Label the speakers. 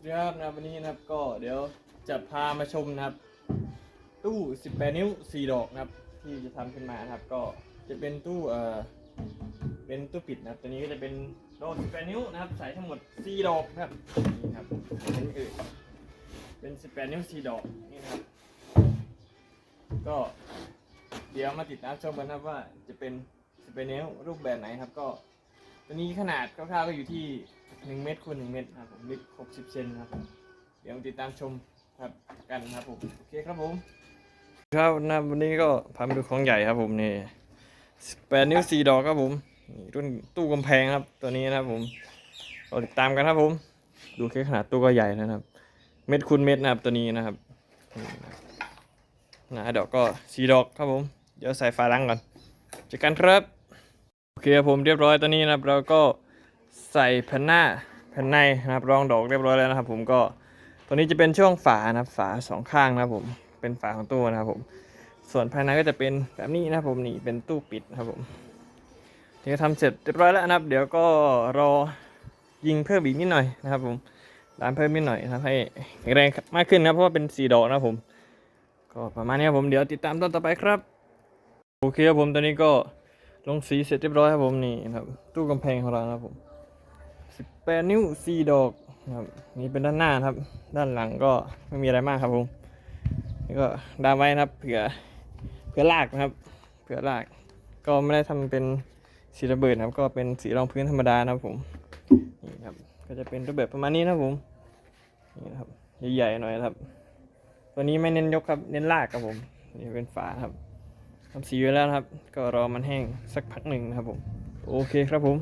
Speaker 1: สวัสดีครับนะวันนี้นะครับก็เดี๋ยวจะพามาชมนะครับ ตู้ 18 นิ้ว 4 ดอกนะครับ ที่จะทำขึ้นมานะครับ ก็จะเป็นตู้เอ่อเป็นตู้ปิดนะครับตัวนี้ก็จะเป็นดอก 18 นิ้วนะครับใส่ทั้งหมด 4 ดอกนะครับนี่ครับเป็นอื่นเป็น 18 นิ้ว 4 ดอกนี่นะครับ ก็เดี๋ยวมาติดตามชมกันนะครับว่าจะเป็น 18 นิ้วรูปแบบไหนครับก็ ตัวนี้ขนาดคร่าวๆก็อยู่ที่1เมตรคูณ1เมตรครับผมลึก60เซนครับผมเดี๋ยวติดตามชมครับกันครับผมโอเคครับผมครับนะวันนี้ก็พามาดูของใหญ่ครับผมนี่8นิ้ว4ดอกครับผมนี่รุ่นตู้กำแพงครับตัวนี้นะครับผมรอติดตามกันครับผม ดูแค่ขนาดตู้ก็ใหญ่นะครับ เม็ดคูณเม็ดนะครับตัวนี้นะครับนะครับหนาดอกก็สีดอกครับผม เดี๋ยวใส่ฝาลังก่อนเจอกันครับ โอเคครับผมเรียบร้อยตอนนี้นะครับเราก็ใส่แผ่นหน้าแผ่นในนะครับรองดอกเรียบร้อยแล้วนะครับ ผมก็ตัวนี้จะเป็นช่วงฝานะครับฝาสองข้างนะครับผมเป็นฝาของตู้นะครับผมส่วนภายในก็จะเป็นแบบนี้นะครับผมนี่เป็นตู้ปิดนะครับผมนี่ก็ทำเสร็จเรียบร้อยแล้วนะครับ เดี๋ยวก็รอยิงเพิ่มอีกนิดหน่อยนะครับ ผมร้านเพิ่มนิดหน่อยนะครับให้แข็งแรงมากขึ้นนะเพราะว่าเป็นสีดอกนะครับผม ก็ประมาณนี้ครับผมเดี๋ยวติดตามตอนต่อไปครับโอเคครับผมตอนนี้ก็ ลงสีเสร็จเรียบร้อยครับผมนี่ครับ ตู้กำแพงของเราครับผม18นิ้ว4ดอกครับนี่เป็นด้านหน้าครับ ด้านหลังก็ไม่มีอะไรมากครับผมนี่ก็ดามไว้นะครับเผื่อเผื่อลากนะครับ เผื่อลาก ก็ไม่ได้ทำเป็นสีระเบิดนะครับ ก็เป็นสีรองพื้นธรรมดานะครับผมนี่ครับก็จะเป็นรูปแบบประมาณนี้นะครับผมนี่ครับใหญ่ๆหน่อยครับ ตัวนี้ไม่เน้นยกครับเน้นลากครับผมนี่เป็นฝาครับ ทำสีไว้แล้วครับ ก็รอมันแห้งสักพักหนึ่งนะครับผม โอเคครับผม